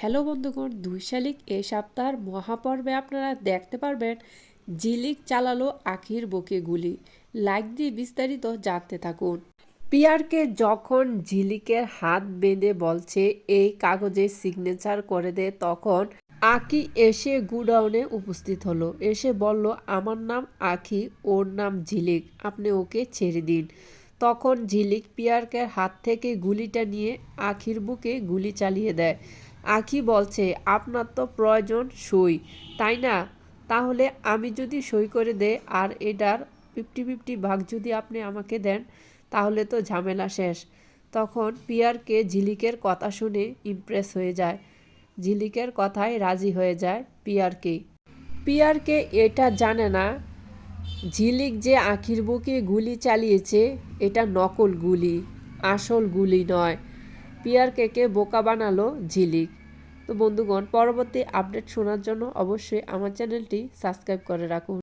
Hello বন্ধুগণ দুই শালিক এই সপ্তাহের মহাপর্বে আপনারা দেখতে পারবেন, জিলিক চালালো আখির বুকে গুলি লাইক দিয়ে বিস্তারিত জানতে থাকুন। পিয়ারকে যখন ঝিলিকের হাত বেঁধে বলছে, এই কাগজে সিগনেচার করে দে, তখন আকি এসে গুডাউনে উপস্থিত হলো। এসে বলল, আমার নাম আখি, ওর নাম ঝিলিক আপনি ওকে ছেড়ে দিন। তখন ঝিলিক পিয়ারকের হাত থেকে গুলিটা নিয়ে আখির বুকে গুলি চালিয়ে দেয়। আখি বলছে, আপনার তো প্রয়োজন সই, তাই না? তাহলে আমি যদি সই করে দেই আর এটার ফিফটি ফিফটি ভাগ যদি আপনি আমাকে দেন, তাহলে তো ঝামেলা শেষ। তখন পিয়ারকে ঝিলিকের কথা শুনে ইমপ্রেস হয়ে যায়। ঝিলিকের কথায় রাজি হয়ে যায় পিয়ারকে। পিয়ারকে এটা জানে না, ঝিলিক যে আঁখির বুকে গুলি চালিয়েছে, এটা নকল গুলি, আসল গুলি নয়। পিয়ারকেকে বোকা বানালো ঝিলিক। তো বন্ধুগণ পরবর্তী আপডেট শোনার জন্য অবশ্যই আমার চ্যানেলটি সাবস্ক্রাইব করে রাখুন।